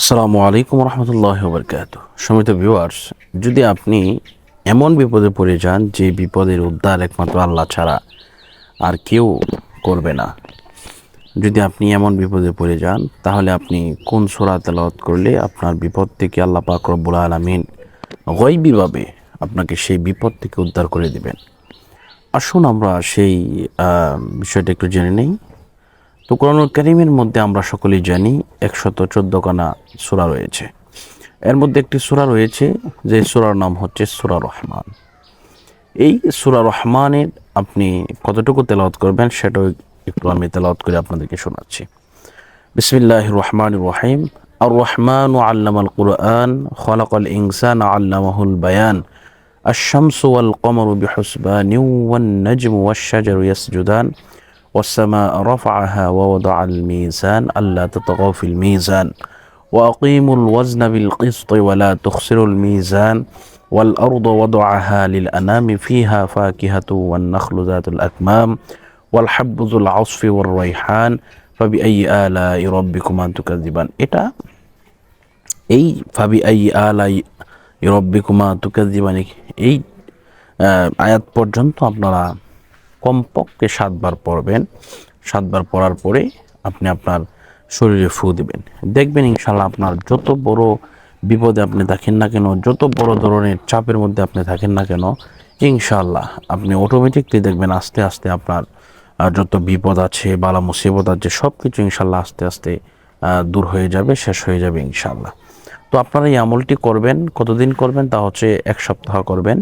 আসসালামু আলাইকুম রহমতুল্লাহ বরকাত সমিত ভিউয়ার্স যদি আপনি এমন বিপদে পড়ে যান যে বিপদের উদ্ধার একমাত্র আল্লাহ ছাড়া আর কেউ করবে না, যদি আপনি এমন বিপদে পড়ে যান, তাহলে আপনি কোন সোরা তেলাওয়াত করলে আপনার বিপদ থেকে আল্লাহ পাক রব্বুল আলমিন গয়বিভাবে আপনাকে সেই বিপদ থেকে উদ্ধার করে দেবেন? আসুন আমরা সেই বিষয়টা একটু জেনে নেই। তো কোরআনুল করিমের মধ্যে আমরা সকলেই জানি একশত চোদ্দখানা সূরা রয়েছে এর মধ্যে একটি সূরা রয়েছে যে সূরার নাম হচ্ছে সূরা রহমান এই সূরা রহমানের আপনি কতটুকু তেলাওয়াত করবেন সেটাও একটু আমি তেলাওয়াত করে আপনাদেরকে শোনাচ্ছি বিসমিল্লাহ রহমান রহিম আর রহমান আল্লাম আল কুরআন খলাক আল ইনসান আল্লামাহুল বায়ান الشمس والقمر بحسبان والنجم والشجر يسجدان والسماء رفعها ووضع الميزان ألا تطغوا في الميزان وأقيموا الوزن بالقسط ولا تخسروا الميزان والأرض وضعها للأنام فيها فاكهة والنخل ذات الأكمام والحب ذو العصف والريحان فبأي آلاء ربكما تكذبان এটা এই ফাবি আই আলাই রব্বিকুমা তুকাজিবানি এই আহ, আয়াত পর্যন্ত আপনারা কমপক্ষে সাতবার পড়বেন। সাতবার পড়ার পরে আপনি আপনার শরীরে ফু দিবেন। দেখবেন ইনশাল্লাহ আপনার যত বড় বিপদে আপনি থাকেন না কেন, যত বড় ধরনের চাপের মধ্যে আপনি থাকেন না কেন ইনশাল্লাহ আপনি অটোমেটিকলি দেখবেন আস্তে আস্তে আপনার যত বিপদ আছে, বালা মুসিবত আছে সব কিছু ইনশাল্লাহ আস্তে আস্তে দূর হয়ে যাবে, শেষ হয়ে যাবে ইনশাল্লাহ তো আপনারা এই আমলটি করবেন, কতদিন করবেন তা হচ্ছে এক সপ্তাহ করবেন।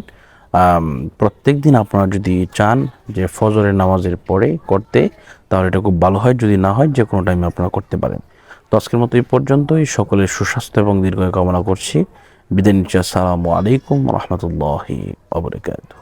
প্রত্যেক দিন আপনারা যদি চান যে ফজরের নামাজের পরে করতে, তাহলে এটা খুব ভালো হয়। যদি না হয়, যে কোনো টাইমে আপনারা করতে পারেন। তো আজকের মতো এই পর্যন্তই। সকলের সুস্বাস্থ্য এবং দীর্ঘ কামনা করছি। বিদায় নিচ্ছি। আসসালামু আলাইকুম রহমতুল্লাহি আবরকাত